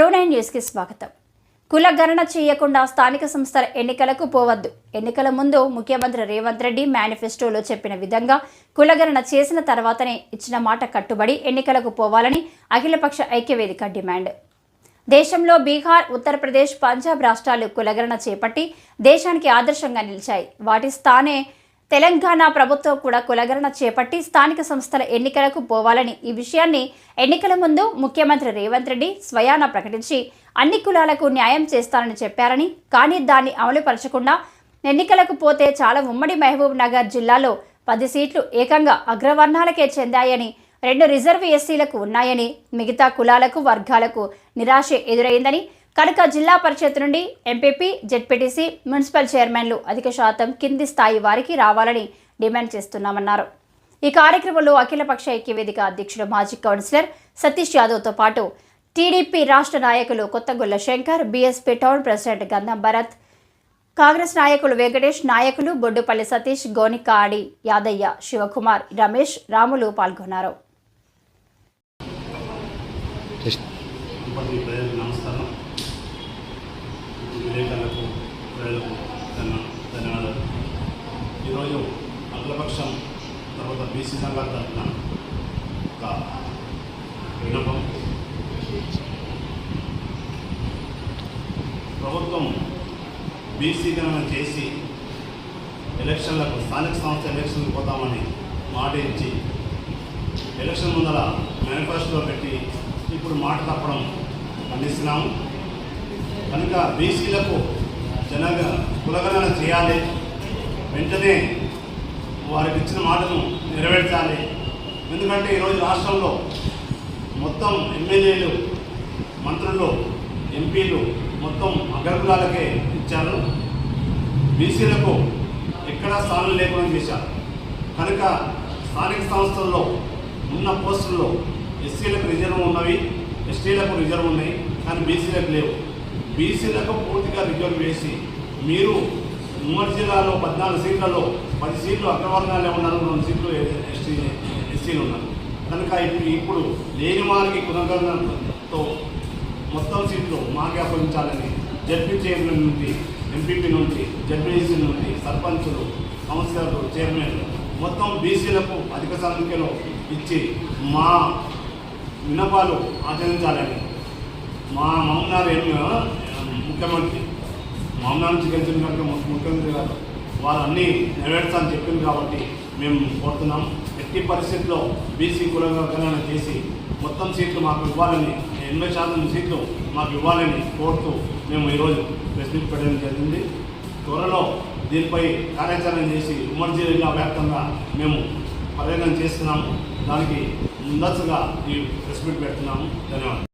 Pro nine న్యూస్కి స్వాగతం. కులగణన చేయకుండా స్థానిక సంస్థల ఎన్నికలకు పోవద్దు. ఎన్నికల ముందు ముఖ్యమంత్రి రేవంత్ రెడ్డి మేనిఫెస్టోలో చెప్పిన విధంగా కులగణన చేసిన తర్వాతనే ఇచ్చిన మాట కట్టుబడి ఎన్నికలకు పోవాలని అఖిలపక్ష ఐక్యవేదిక డిమాండ్. దేశంలో బీహార్ ఉత్తరప్రదేశ్ పంజాబ్ రాష్ట్రాలు కులగణన చేపట్టి దేశానికి ఆదర్శంగా నిలిచాయి. వాటి స్థానే తెలంగాణ ప్రభుత్వం కూడా కులగరణ చేపట్టి స్థానిక సంస్థల ఎన్నికలకు పోవాలని ఈ విషయాన్ని ఎన్నికల ముందు ముఖ్యమంత్రి రేవంత్ రెడ్డి స్వయాన ప్రకటించి అన్ని కులాలకు న్యాయం చేస్తానని చెప్పారని కానీ దాన్ని అమలుపరచకుండా ఎన్నికలకు పోతే చాలా ఉమ్మడి మహబూబ్ నగర్ జిల్లాలో పది సీట్లు ఏకంగా అగ్రవర్ణాలకే చెందాయని రెండు రిజర్వ్ ఎస్సీలకు ఉన్నాయని మిగతా కులాలకు వర్గాలకు నిరాశ ఎదురైందని కనుక జిల్లా పరిషత్ నుండి ఎంపీపీ జెడ్పీటీసీ మున్సిపల్ చైర్మన్లు అధిక శాతం కింది స్థాయి వారికి రావాలని డిమాండ్ చేస్తున్నామన్నారు. ఈ కార్యక్రమంలో అఖిలపక్ష ఐక్యవేదిక అధ్యక్షుడు మాజీ కౌన్సిలర్ సతీష్ యాదవ్తో పాటు టీడీపీ రాష్ట్ర నాయకులు Kothagolla Shankar BSP town president Gandham Bharat Congress నాయకులు వెంకటేష్ నాయకులు బొడ్డుపల్లి సతీష్ గోనికాడి యాదయ్య శివకుమార్ రమేష్ రాములు పాల్గొన్నారు. నమస్కారం విలేకరులకు ప్రజలకు ధన్యవాదాలు. ఈరోజు అగ్రపక్షం తర్వాత బీసీ సంఘాల తరఫున ఒక విన్నపం. ప్రభుత్వం బీసీ గణన చేసి ఎలక్షన్లకు స్థానిక సంస్థ ఎలక్షన్లకు పోతామని మాట ఇచ్చి ఎలక్షన్ ముందర మేనిఫెస్టోలో పెట్టి ఇప్పుడు మాట తప్పడం ఖండిస్తున్నాము. కనుక బీసీలకు జనగ కులగణన చేయాలి. వెంటనే వారికి ఇచ్చిన మాటను నెరవేర్చాలి. ఎందుకంటే ఈరోజు రాష్ట్రంలో మొత్తం ఎమ్మెల్యేలు మంత్రులు ఎంపీలు మొత్తం అగ్రకులాలకే ఇచ్చారు. బీసీలకు ఎక్కడా స్థానం లేకుండా చేశారు. కనుక స్థానిక సంస్థల్లో ఉన్న పోస్టుల్లో ఎస్సీలకు రిజర్వ్ ఉన్నవి ఎస్టీలకు రిజర్వ్ ఉన్నాయి కానీ బీసీలకు లేవు. బీసీలకు పూర్తిగా రిజర్వ్ వేసి మీరు ఉమ్మడి జిల్లాలో పద్నాలుగు సీట్లలో పది సీట్లు అగ్రవర్ణాలే ఉన్నారు రెండు సీట్లు ఎస్టీ ఎస్సీలు ఉన్నారు. కనుక ఇప్పుడు ఇప్పుడు లేని వారికి కులగణనతో మొత్తం సీట్లు మాకే అప్పగించాలని జడ్పీ చైర్మన్ నుండి ఎంపీపీ నుండి జడ్పీసీ నుండి సర్పంచులు కౌన్సిలర్లు చైర్మన్లు మొత్తం బీసీలకు అధిక సంఖ్యలో ఇచ్చి మా విన్నపాలు ఆచరించాలని మా మౌనార్ ఏమి? ముఖ్యమంత్రి. మౌనార్ నుంచి కనుక ముఖ్యమంత్రి గారు వారు అన్నీ నెరవేర్చాలని చెప్పింది కాబట్టి మేము కోరుతున్నాం. ఎట్టి పరిస్థితుల్లో బీసీ కులగణన చేసి మొత్తం సీట్లు మాకు ఇవ్వాలని ఎనభై శాతం సీట్లు మాకు ఇవ్వాలని కోరుతూ మేము ఈరోజు ప్రెస్ మీట్ పెట్టడం జరిగింది. త్వరలో దీనిపై కార్యాచరణ చేసి ఉమ్మడి జిల్లా వ్యాప్తంగా మేము పర్యటన చేస్తున్నాము. దానికి ముందస్తుగా ఈ ప్రెస్ మీట్ పెడుతున్నాము. ధన్యవాదాలు.